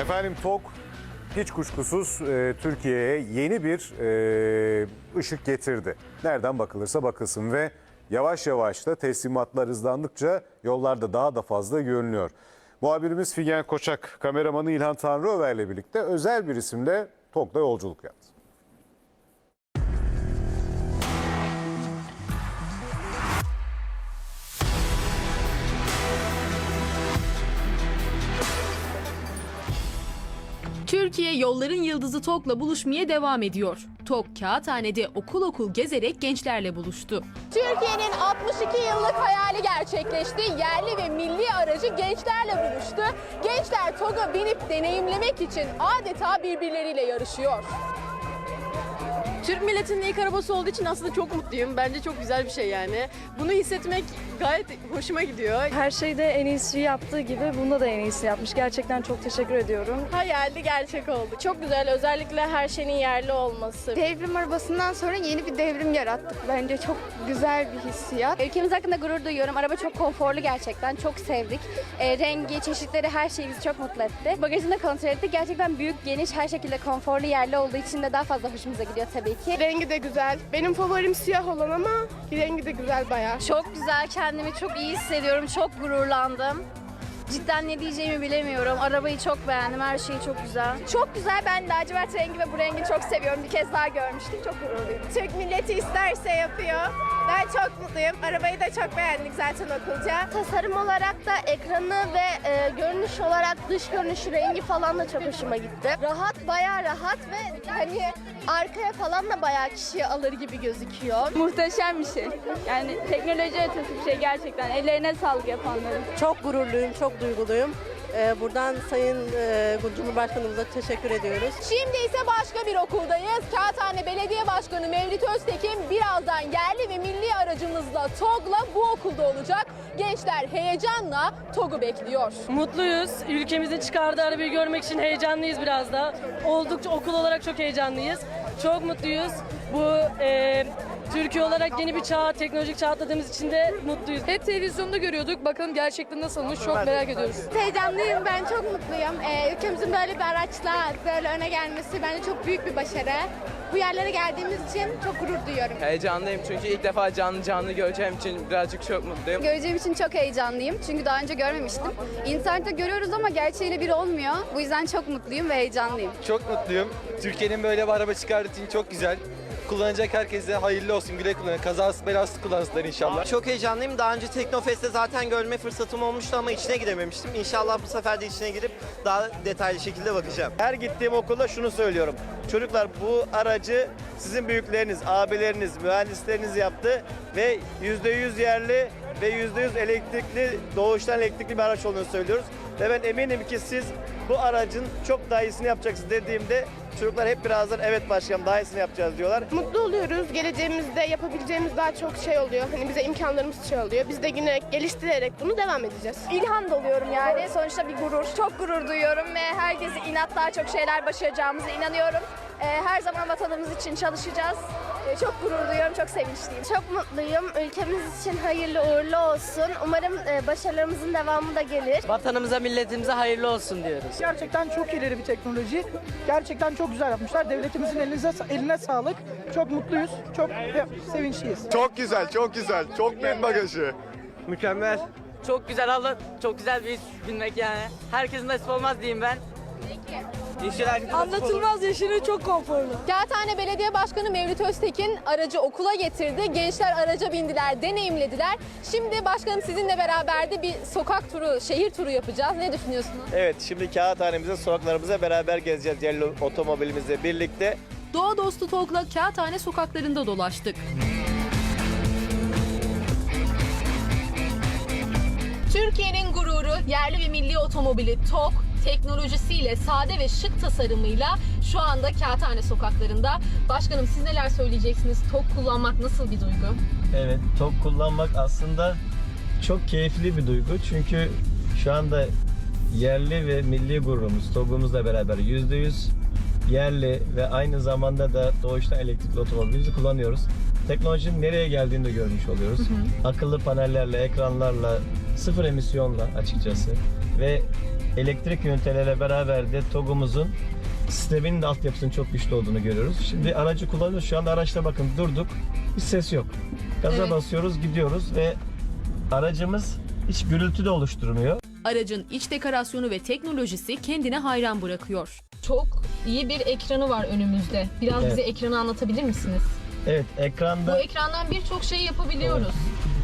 Efendim TOK hiç kuşkusuz e, Türkiye'ye yeni bir e, ışık getirdi. Nereden bakılırsa bakılsın ve yavaş yavaş da teslimatlar hızlandıkça yollarda daha da fazla görünüyor. Muhabirimiz Figen Koçak, kameramanı İlhan Tanrıöver ile birlikte özel bir isimle TOK'ta yolculuk yaptı. Türkiye yolların yıldızı TOK'la buluşmaya devam ediyor. TOK Kağıthane'de okul okul gezerek gençlerle buluştu. Türkiye'nin 62 yıllık hayali gerçekleşti. Yerli ve milli aracı gençlerle buluştu. Gençler TOG'a binip deneyimlemek için adeta birbirleriyle yarışıyor. Türk milletinin ilk arabası olduğu için aslında çok mutluyum. Bence çok güzel bir şey yani. Bunu hissetmek gayet hoşuma gidiyor. Her şeyde en iyisi yaptığı gibi bunda da en iyisi yapmış. Gerçekten çok teşekkür ediyorum. Hayaldi gerçek oldu. Çok güzel özellikle her şeyin yerli olması. Devrim arabasından sonra yeni bir devrim yarattık. Bence çok güzel bir hissiyat. Ülkemiz hakkında gurur duyuyorum. Araba çok konforlu gerçekten. Çok sevdik. E, rengi, çeşitleri, her şeyi bizi çok mutlu etti. Bagajını da kontrol ettik. Gerçekten büyük, geniş, her şekilde konforlu yerli olduğu için de daha fazla hoşumuza gidiyor tabii ki. Rengi de güzel. Benim favorim siyah olan ama rengi de güzel bayağı. Çok güzel, kendimi çok iyi hissediyorum. Çok gururlandım. Cidden ne diyeceğimi bilemiyorum. Arabayı çok beğendim. Her şeyi çok güzel. Çok güzel. Ben lacivert rengi ve bu rengi çok seviyorum. Bir kez daha görmüştüm. Çok gururluyum. Türk milleti isterse yapıyor. Ben çok mutluyum. Arabayı da çok beğendik zaten okulca. Tasarım olarak da ekranı ve e, görünüş olarak dış görünüşü rengi falan da çok hoşuma gitti. Rahat, bayağı rahat ve hani arkaya falan da bayağı kişiyi alır gibi gözüküyor. Muhteşem bir şey. Yani teknoloji ötesi bir şey gerçekten. Ellerine sağlık yapanların. Çok gururluyum, çok duyguluyum. Ee, Buradan Sayın e, Cumhurbaşkanımıza teşekkür ediyoruz. Şimdi ise başka bir okuldayız. Kağıthane Belediye Başkanı Mevlüt Öztekin birazdan yerli ve milli aracımızla TOG'la bu okulda olacak. Gençler heyecanla TOG'u bekliyor. Mutluyuz. Ülkemizin çıkardığı arabayı görmek için heyecanlıyız biraz da. Oldukça okul olarak çok heyecanlıyız. Çok mutluyuz. Bu e, Türkiye olarak yeni bir çağ, teknolojik çağ atladığımız için de mutluyuz. Hep televizyonda görüyorduk. Bakalım gerçekten nasılmış çok merak ediyoruz. Heyecanlıyım ben çok mutluyum. Ee, ülkemizin böyle bir araçla böyle öne gelmesi bence çok büyük bir başarı. Bu yerlere geldiğimiz için çok gurur duyuyorum. Heyecanlıyım çünkü ilk defa canlı canlı göreceğim için birazcık çok mutluyum. Göreceğim için çok heyecanlıyım. Çünkü daha önce görmemiştim. İnternette görüyoruz ama gerçeğiyle bir olmuyor. Bu yüzden çok mutluyum ve heyecanlıyım. Çok mutluyum. Türkiye'nin böyle bir araba çıkardığı için çok güzel. Kullanacak herkese hayırlı olsun, güle kullanın. Kazasız belasız kullansınlar inşallah. Çok heyecanlıyım. Daha önce Teknofest'te zaten görme fırsatım olmuştu ama içine girememiştim. İnşallah bu sefer de içine girip daha detaylı şekilde bakacağım. Her gittiğim okulda şunu söylüyorum. Çocuklar bu aracı sizin büyükleriniz, abileriniz, mühendisleriniz yaptı ve %100 yerli ve %100 elektrikli, doğuştan elektrikli bir araç olduğunu söylüyoruz. Ve ben eminim ki siz bu aracın çok daha iyisini yapacaksınız dediğimde çocuklar hep birazdan evet başkanım daha iyisini yapacağız diyorlar. Mutlu oluyoruz. Geleceğimizde yapabileceğimiz daha çok şey oluyor. Hani bize imkanlarımız çoğalıyor. Biz de yine geliştirerek bunu devam edeceğiz. İlham doluyorum yani. Sonuçta bir gurur. Çok gurur duyuyorum ve herkesi inat daha çok şeyler başaracağımıza inanıyorum. Ee, her zaman vatanımız için çalışacağız. Ee, çok gurur duyuyorum, çok sevinçliyim. Çok mutluyum. Ülkemiz için hayırlı uğurlu olsun. Umarım e, başarılarımızın devamı da gelir. Vatanımıza, milletimize hayırlı olsun diyoruz. Gerçekten çok ileri bir teknoloji. Gerçekten çok güzel yapmışlar. Devletimizin elinize, eline sağlık. Çok mutluyuz. Çok sevinçliyiz. Çok güzel, çok güzel. Çok büyük bagajı. Mükemmel. Çok güzel Allah, çok güzel bir his bilmek yani. Herkesin nasip olmaz diyeyim ben. Anlatılmaz yaşını çok konforlu. Kağıthane Belediye Başkanı Mevlüt Öztekin aracı okula getirdi. Gençler araca bindiler, deneyimlediler. Şimdi başkanım sizinle beraber de bir sokak turu, şehir turu yapacağız. Ne düşünüyorsunuz? Evet şimdi kağıthanemize, sokaklarımıza beraber gezeceğiz yerli otomobilimizle birlikte. Doğa dostu TOK'la Kağıthane sokaklarında dolaştık. Türkiye'nin gururu yerli ve milli otomobili TOK teknolojisiyle sade ve şık tasarımıyla şu anda Kağıthane sokaklarında. Başkanım siz neler söyleyeceksiniz? TOK kullanmak nasıl bir duygu? Evet, tok kullanmak aslında çok keyifli bir duygu. Çünkü şu anda yerli ve milli gururumuz, TOG'umuzla beraber %100 yerli ve aynı zamanda da doğuştan elektrikli otomobilimizi kullanıyoruz. Teknolojinin nereye geldiğini de görmüş oluyoruz. Akıllı panellerle, ekranlarla, sıfır emisyonla açıkçası ve elektrik üniteleriyle beraber de TOG'umuzun sisteminin de altyapısının çok güçlü olduğunu görüyoruz. Şimdi aracı kullanıyoruz. Şu anda araçta bakın durduk. Hiç ses yok. Gaza Evet. basıyoruz, gidiyoruz ve aracımız hiç gürültü de oluşturmuyor. Aracın iç dekorasyonu ve teknolojisi kendine hayran bırakıyor. Çok iyi bir ekranı var önümüzde. Biraz Evet. bize ekranı anlatabilir misiniz? Evet, Bu ekranda ekrandan birçok şey yapabiliyoruz.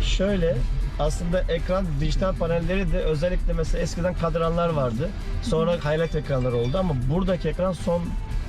şöyle aslında ekran dijital panelleri de özellikle mesela eskiden kadranlar vardı. Sonra highlight ekranlar oldu ama buradaki ekran son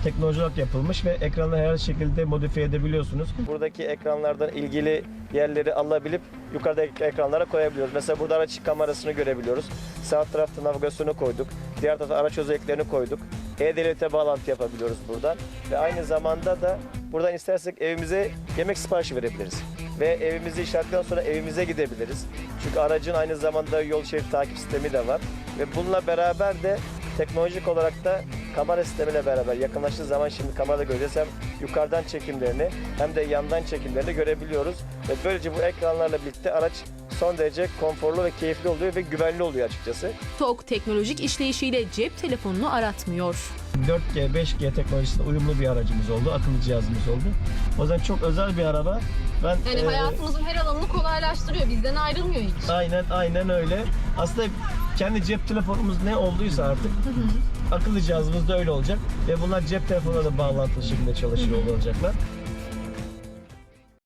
teknoloji olarak yapılmış ve ekranı her şekilde modifiye edebiliyorsunuz. Buradaki ekranlardan ilgili yerleri alabilip yukarıdaki ekranlara koyabiliyoruz. Mesela burada araç kamerasını görebiliyoruz. Sağ tarafta navigasyonu koyduk. Diğer tarafta araç özelliklerini koyduk. E-Devlet'e bağlantı yapabiliyoruz buradan. Ve aynı zamanda da buradan istersek evimize yemek siparişi verebiliriz. Ve evimizi işaretten sonra evimize gidebiliriz. Çünkü aracın aynı zamanda yol şerit takip sistemi de var. Ve bununla beraber de teknolojik olarak da kamera sistemiyle beraber yakınlaştığı zaman şimdi kamerada göreceğiz hem yukarıdan çekimlerini hem de yandan çekimlerini görebiliyoruz. Ve böylece bu ekranlarla birlikte araç son derece konforlu ve keyifli oluyor ve güvenli oluyor açıkçası. TOG teknolojik işleyişiyle cep telefonunu aratmıyor. 4G, 5G teknolojisine uyumlu bir aracımız oldu, akıllı cihazımız oldu. O yüzden çok özel bir araba. Ben Yani e, hayatımızın her alanını kolaylaştırıyor. Bizden ayrılmıyor hiç. Aynen aynen öyle. Aslında kendi cep telefonumuz ne olduysa artık akıllı cihazımız da öyle olacak ve bunlar cep telefonuna da bağlantılı şekilde çalışıyor olacaklar.